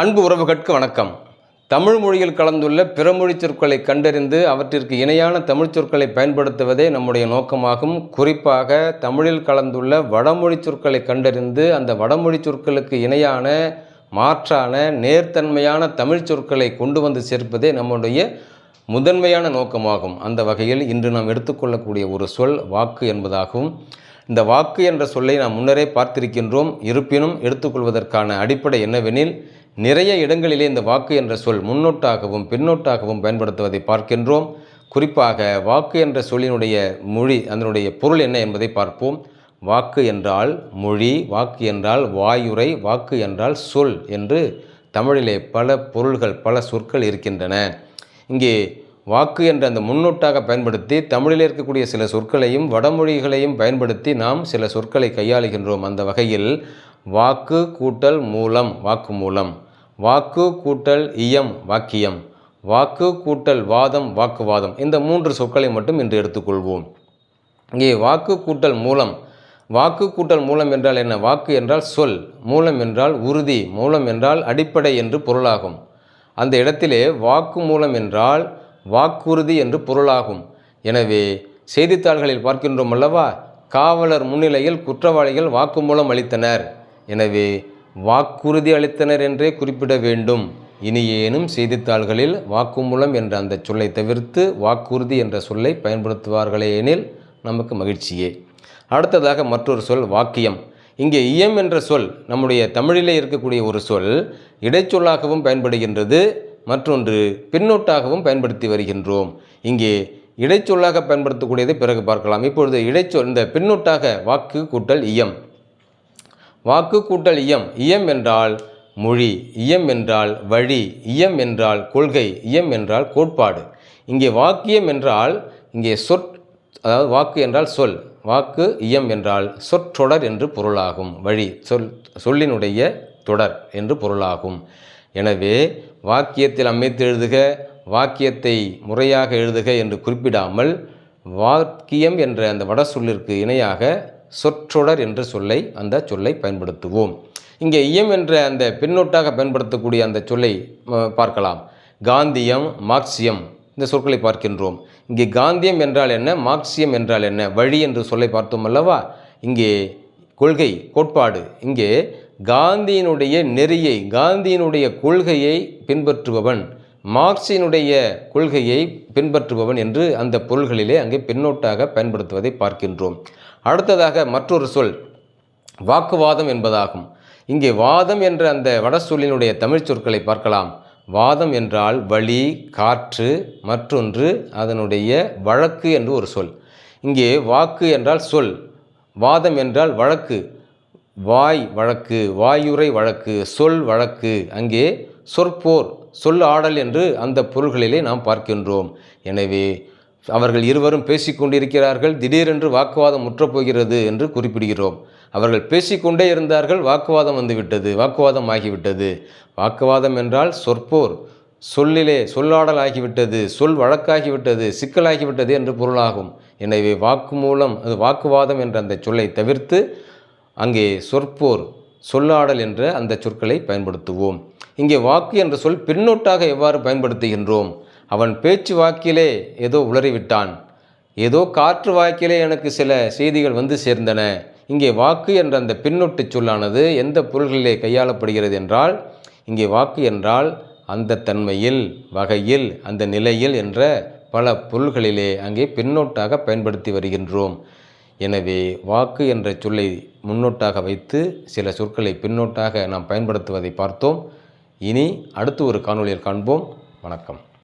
அன்பு உறவுகட்கு வணக்கம். தமிழ் மொழியில் கலந்துள்ள பிறமொழி சொற்களை கண்டறிந்து அவற்றிற்கு இணையான தமிழ் சொற்களை பயன்படுத்துவதே நம்முடைய நோக்கமாகும். குறிப்பாக தமிழில் கலந்துள்ள வடமொழி சொற்களை கண்டறிந்து அந்த வடமொழி சொற்களுக்கு இணையான மாற்றான நேர்த்தன்மையான தமிழ் சொற்களை கொண்டு வந்து சேர்ப்பதே நம்முடைய முதன்மையான நோக்கமாகும். அந்த வகையில் இன்று நாம் எடுத்துக்கொள்ளக்கூடிய ஒரு சொல் வாக்கு என்பதாகும். இந்த வாக்கு என்ற சொல்லை நாம் முன்னரே பார்த்திருக்கின்றோம். இருப்பினும் எடுத்துக்கொள்வதற்கான அடிப்படை என்னவெனில் நிறைய இடங்களிலே இந்த வாக்கு என்ற சொல் முன்னோட்டாகவும் பின்னோட்டாகவும் பயன்படுத்துவதை பார்க்கின்றோம். குறிப்பாக வாக்கு என்ற சொல்லினுடைய மொழி அதனுடைய பொருள் என்ன என்பதை பார்ப்போம். வாக்கு என்றால் மொழி வாக்கு என்றால் வாயுரை வாக்கு என்றால் சொல் என்று தமிழிலே பல பொருள்கள் பல சொற்கள் இருக்கின்றன. இங்கே வாக்கு என்ற அந்த முன்னோட்டாக பயன்படுத்தி தமிழில் இருக்கக்கூடிய சில சொற்களையும் வடமொழிகளையும் பயன்படுத்தி நாம் சில சொற்களை கையாளுகின்றோம். அந்த வகையில் வாக்கு கூட்டல் மூலம் வாக்கு மூலம். வாக்கு கூட்டல் இயம் வாக்கியம். வாக்கு கூட்டல் வாதம் வாக்குவாதம். இந்த மூன்று சொற்களை மட்டும் இன்று எடுத்துக்கொள்வோம். இங்கே வாக்கு கூட்டல் மூலம். வாக்கு கூட்டல் மூலம் என்றால் என்ன? வாக்கு என்றால் சொல் மூலம் என்றால் உறுதி மூலம் என்றால் அடிப்படை என்று பொருளாகும். அந்த இடத்திலே வாக்கு மூலம் என்றால் வாக்குறுதி என்று பொருளாகும். எனவே செய்தித்தாள்களில் பார்க்கின்றோம் அல்லவா? காவலர் முன்னிலையில் குற்றவாளிகள் வாக்குமூலம் அளித்தனர். எனவே வாக்குறுதி அளித்தனர் என்றே குறிப்பிட வேண்டும். இனியேனும் செய்தித்தாள்களில் வாக்குமூலம் என்ற அந்த சொல்லை தவிர்த்து வாக்குறுதி என்ற சொல்லை பயன்படுத்துவார்களே எனில் நமக்கு மகிழ்ச்சியே. அடுத்ததாக மற்றொரு சொல் வாக்கியம். இங்கே இயம் என்ற சொல் நம்முடைய தமிழிலே இருக்கக்கூடிய ஒரு சொல் இடைச்சொல்லாகவும் பயன்படுகின்றது. மற்றொன்று பின்னொட்டாகவும் பயன்படுத்தி வருகின்றோம். இங்கே இடைச்சொல்லாக பயன்படுத்தக்கூடியதை பிறகு பார்க்கலாம். இப்பொழுது இடைச்சொல் இந்த பின்னொட்டாக வாக்கு கூட்டல் இயம். வாக்கு கூட்டல் இயம். இயம் என்றால் மொழி இயம் என்றால் வழி இயம் என்றால் கொள்கை இயம் என்றால் கோட்பாடு. இங்கே வாக்கியம் என்றால் இங்கே சொற் அதாவது வாக்கு என்றால் சொல். வாக்கு இயம் என்றால் சொற்றொடர் என்று பொருளாகும். வழி சொல் சொல்லினுடைய தொடர் என்று பொருளாகும். எனவே வாக்கியத்தில் அமைத்து எழுதுக வாக்கியத்தை முறையாக எழுதுக என்று குறிப்பிடாமல் வாக்கியம் என்ற அந்த வட சொல்லிற்கு இணையாக சொற்றொடர் என்ற சொல்லை அந்த சொல்லை பயன்படுத்துவோம். இங்கே இயம் என்ற அந்த பின்னொட்டாக பயன்படுத்தக்கூடிய அந்த சொல்லை பார்க்கலாம். காந்தியம் மார்க்சியம் இந்த சொற்களை பார்க்கின்றோம். இங்கே காந்தியம் என்றால் என்ன மார்க்சியம் என்றால் என்ன வழி என்று சொல்லை பார்த்தோம் அல்லவா? இங்கே கொள்கை கோட்பாடு. இங்கே காந்தியினுடைய நெறியை காந்தியினுடைய கொள்கையை பின்பற்றுபவன் மார்க்சினுடைய கொள்கையை பின்பற்றுபவன் என்று அந்த பொருள்களிலே அங்கே பின்னோட்டாக பயன்படுத்துவதை பார்க்கின்றோம். அடுத்ததாக மற்றொரு சொல் வாக்குவாதம் என்பதாகும். இங்கே வாதம் என்ற அந்த வட சொல்லினுடைய தமிழ் சொற்களை பார்க்கலாம். வாதம் என்றால் வழி காற்று மற்றொன்று அதனுடைய வழக்கு என்று ஒரு சொல். இங்கே வாக்கு என்றால் சொல் வாதம் என்றால் வழக்கு. வாய் வழக்கு வாயுரை வழக்கு சொல் வழக்கு. அங்கே சொற்போர் சொல் ஆடல் என்று அந்த பொருள்களிலே நாம் பார்க்கின்றோம். எனவே அவர்கள் இருவரும் பேசிக்கொண்டிருக்கிறார்கள் திடீரென்று வாக்குவாதம் முற்றப்போகிறது என்று குறிப்பிடுகிறோம். அவர்கள் பேசிக்கொண்டே இருந்தார்கள் வாக்குவாதம் வந்துவிட்டது வாக்குவாதம் ஆகிவிட்டது. வாக்குவாதம் என்றால் சொற்போர் சொல்லிலே சொல்லாடல் ஆகிவிட்டது சொல் வழக்காகிவிட்டது சிக்கலாகிவிட்டது என்று பொருளாகும். எனவே வாக்கு மூலம் அது வாக்குவாதம் என்ற அந்த சொல்லை தவிர்த்து அங்கே சொற்போர் சொல்லாடல் என்ற அந்த சொற்களை பயன்படுத்துவோம். இங்கே வாக்கு என்ற சொல் பின்னொட்டாக எவ்வாறு பயன்படுத்துகின்றோம்? அவன் பேச்சு வாக்கிலே ஏதோ உளறிவிட்டான். ஏதோ காற்று வாக்கிலே எனக்கு சில செய்திகள் வந்து சேர்ந்தன. இங்கே வாக்கு என்ற அந்த பின்னொட்டு சொல்லானது எந்த பொருள்களிலே கையாளப்படுகிறது என்றால் இங்கே வாக்கு என்றால் அந்த தன்மையில் வகையில் அந்த நிலையில் என்ற பல பொருள்களிலே அங்கே பின்னொட்டாக பயன்படுத்தி வருகின்றோம். எனவே வாக்கு என்ற சொல்லை முன்னோட்டாக வைத்து சில சொற்களை பின்னோட்டாக நாம் பயன்படுத்துவதை பார்த்தோம். இனி அடுத்து ஒரு காணொளியில் காண்போம். வணக்கம்.